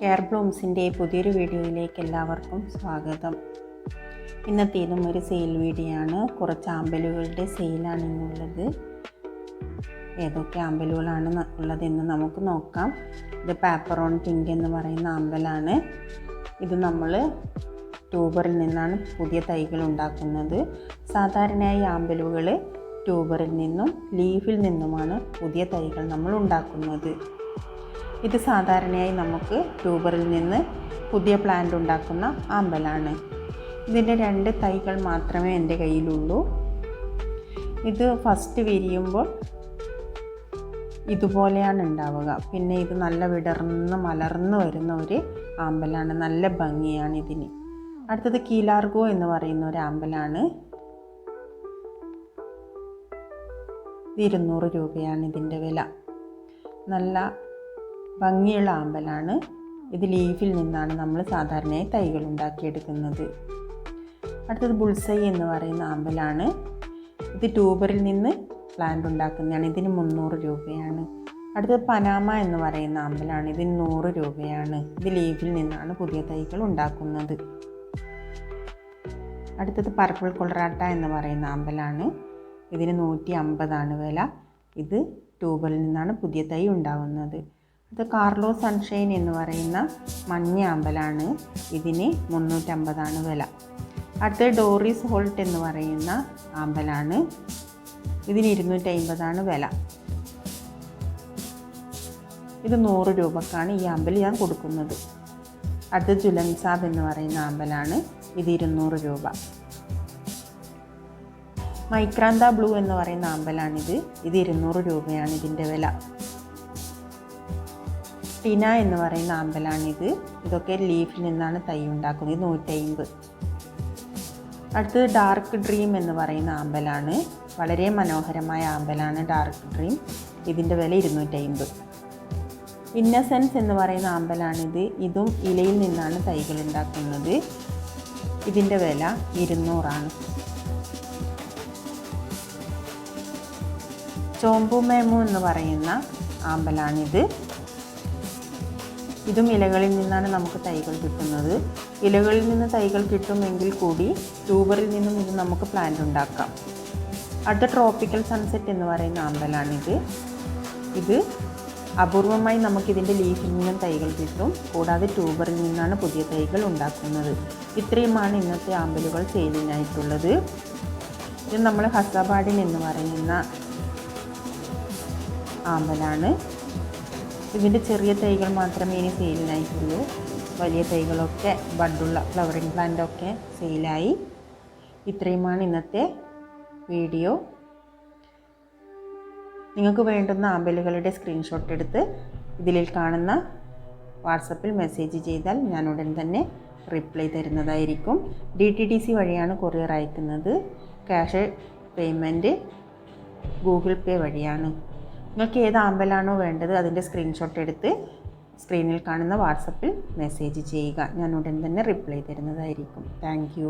Care ബ്ലൂംസിന്റെ പുതിയൊരു വീഡിയോയിലേക്ക് എല്ലാവർക്കും സ്വാഗതം. ഇന്നത്തേതും ഒരു സെയിൽ വീഡിയോ ആണ് കുറച്ച് ആമ്പലുകളുടെ സെയിലാണ് ഇന്നുള്ളത്. ഏതൊക്കെ ആമ്പലുകളാണ് ഉള്ളതെന്ന് നമുക്ക് നോക്കാം. ഇത് പാപ്പറോൺ പിങ്ക് എന്ന് പറയുന്ന ആമ്പലാണ് ഇത് നമ്മൾ ട്യൂബറിൽ നിന്നാണ് പുതിയ തൈകൾ ഉണ്ടാക്കുന്നത്. സാധാരണയായി ആമ്പലുകൾ ട്യൂബറിൽ നിന്നും ലീഫിൽ നിന്നുമാണ് പുതിയ തൈകൾ നമ്മൾ ഉണ്ടാക്കുന്നത്. ഇത് സാധാരണയായി നമുക്ക് ട്യൂബറിൽ നിന്ന് പുതിയ പ്ലാന്റ് ഉണ്ടാക്കുന്ന ആമ്പലാണ് ഇതിന്റെ രണ്ട് തൈകൾ മാത്രമേ എന്റെ കയ്യിലുള്ളൂ. ഇത് ഫസ്റ്റ് വിരിയുമ്പോൾ ഇതുപോലെയാണ് ഉണ്ടാവുക. പിന്നെ ഇത് നല്ല വിടർന്ന് മലർന്ന് വരുന്ന ഒരു ആമ്പലാണ് നല്ല ഭംഗിയാണ് ഇതിന്. അടുത്തത് കീലാർഗോ എന്ന് പറയുന്ന ഒരു ആമ്പലാണ് ഇരുന്നൂറ് രൂപയാണ് ഇതിന്റെ വില. നല്ല ഭംഗിയുള്ള ആമ്പലാണ്. ഇത് ലീഫിൽ നിന്നാണ് നമ്മൾ സാധാരണയായി തൈകൾ ഉണ്ടാക്കിയെടുക്കുന്നത്. അടുത്തത് ബുൾസൈ എന്ന് പറയുന്ന ആമ്പലാണ്. ഇത് ട്യൂബറിൽ നിന്ന് പ്ലാന്റ് ഉണ്ടാക്കുന്നതാണ്. ഇതിന് മുന്നൂറ് രൂപയാണ്. അടുത്തത് പനാമ എന്ന് പറയുന്ന ആമ്പലാണ്. ഇതിന് നൂറ് രൂപയാണ്. ഇത് ലീഫിൽ നിന്നാണ് പുതിയ തൈകൾ ഉണ്ടാക്കുന്നത്. അടുത്തത് പർപ്പിൾ കൊളറാട്ട എന്ന് പറയുന്ന ആമ്പലാണ്. ഇതിന് നൂറ്റി അമ്പതാണ് വില. ഇത് ട്യൂബറിൽ നിന്നാണ് പുതിയ തൈ ഉണ്ടാകുന്നത് ഇത് കാർലോ സൺഷൈൻ എന്ന് പറയുന്ന മഞ്ഞ അമ്പലാണ് ഇതിന് മുന്നൂറ്റമ്പതാണ് വില. അടുത്ത ഡോറിസ് ഹോൾട്ട് എന്ന് പറയുന്ന ആമ്പലാണ് ഇതിന് ഇരുന്നൂറ്റമ്പതാണ് വില. ഇത് നൂറ് രൂപക്കാണ് ഈ ആമ്പൽ ഞാൻ കൊടുക്കുന്നത്. അടുത്ത ജുലൻസാബ് എന്ന് പറയുന്ന ആമ്പലാണ് ഇത് ഇരുന്നൂറ് രൂപ. മൈക്രാന്ത ബ്ലൂ എന്ന് പറയുന്ന ആമ്പലാണിത് ഇത് ഇരുന്നൂറ് രൂപയാണ് ഇതിന്റെ വില. ടിന എന്ന് പറയുന്ന ആമ്പലാണിത് ഇതൊക്കെ ലീഫിൽ നിന്നാണ് തൈ ഉണ്ടാക്കുന്നത്. നൂറ്റമ്പത് അടുത്തത് ഡാർക്ക് ഡ്രീം എന്ന് പറയുന്ന ആമ്പലാണ് വളരെ മനോഹരമായ ആമ്പലാണ് ഡാർക്ക് ഡ്രീം ഇതിന്റെ വില ഇരുന്നൂറ്റമ്പത് ഇന്നസെൻസ് എന്ന് പറയുന്ന ആമ്പലാണിത് ഇതും ഇലയിൽ നിന്നാണ് തൈകൾ ഉണ്ടാക്കുന്നത്. ഇതിന്റെ വില ഇരുന്നൂറാണ്. ചോമ്പുമേമു എന്ന് പറയുന്ന ആമ്പലാണിത് ഇതും ഇലകളിൽ നിന്നാണ് നമുക്ക് തൈകൾ കിട്ടുന്നത്. ഇലകളിൽ നിന്ന് തൈകൾ കിട്ടുമെങ്കിൽ കൂടി ട്യൂബറിൽ നിന്നും ഇത് നമുക്ക് പ്ലാന്റ് ഉണ്ടാക്കാം. അടുത്ത ട്രോപ്പിക്കൽ സൺസെറ്റ് എന്ന് പറയുന്ന ആമ്പലാണിത് ഇത് അപൂർവമായി നമുക്കിതിന്റെ ലീഫിൽ നിന്നും തൈകൾ കിട്ടും. കൂടാതെ ട്യൂബറിൽ നിന്നാണ് പുതിയ തൈകൾ ഉണ്ടാക്കുന്നത്. ഇത്രയുമാണ് ഇന്നത്തെ ആമ്പലുകൾ സെയിലിനായിട്ടുള്ളത് ഇത് നമ്മൾ ഹസാബാഡിൻ എന്ന് പറയുന്ന ആമ്പലാണ് ഇതിന്റെ ചെറിയ തൈകൾ മാത്രമേ ഇനി സെയിലിനായിട്ടുള്ളൂ. വലിയ തൈകളൊക്കെ ബഡുള്ള ഫ്ലവറിങ് പ്ലാന്റൊക്കെ സെയിലായി. ഇത്രയുമാണ് ഇന്നത്തെ വീഡിയോ. നിങ്ങൾക്ക് വേണ്ടുന്ന ആമ്പലുകളുടെ സ്ക്രീൻഷോട്ട് എടുത്ത് ഇതിൽ കാണുന്ന വാട്സപ്പിൽ മെസ്സേജ് ചെയ്താൽ ഞാൻ ഉടൻ തന്നെ റിപ്ലൈ തരുന്നതായിരിക്കും. ഡി ടി ഡി സി വഴിയാണ് കൊറിയർ അയക്കുന്നത്. ക്യാഷ് പേയ്മെന്റ് ഗൂഗിൾ പേ വഴിയാണ്. നിങ്ങൾക്ക് ഏത് ആമ്പലാണോ വേണ്ടത് അതിന്റെ സ്ക്രീൻഷോട്ട് എടുത്ത് സ്ക്രീനിൽ കാണുന്ന വാട്സപ്പിൽ മെസ്സേജ് ചെയ്യുക. ഞാൻ ഉടൻ തന്നെ റിപ്ലൈ തരുന്നതായിരിക്കും. താങ്ക്